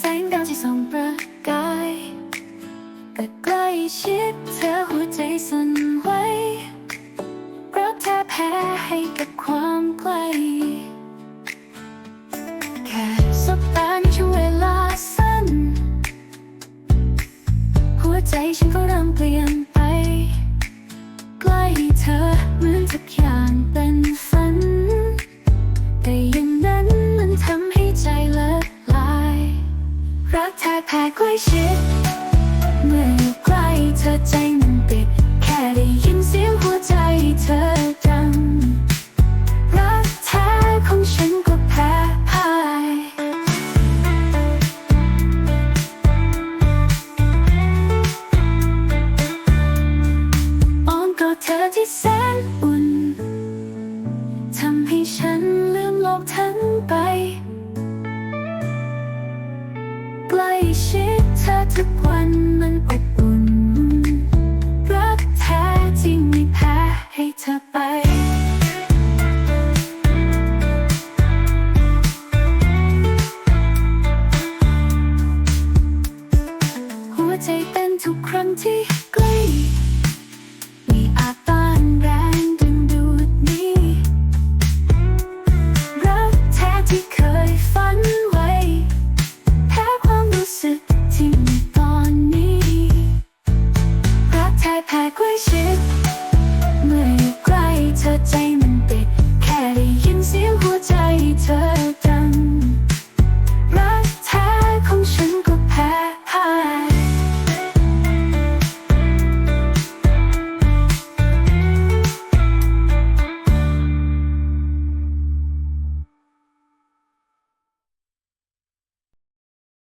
แสงดาวที่ส่องประกายแต่ใกล้ชิดเธอหัวใจสั่นไหวเพราะเธอแพ้ให้กับความใกล้ ใกล้ชิด เมื่ออยู่ใกล้เธอใจ ทุกวันมันอบอุ่น รักแท้จริงไม่แพ้ให้เธอไปหัวใจเต้นทุกครั้งที่ก 还会幸。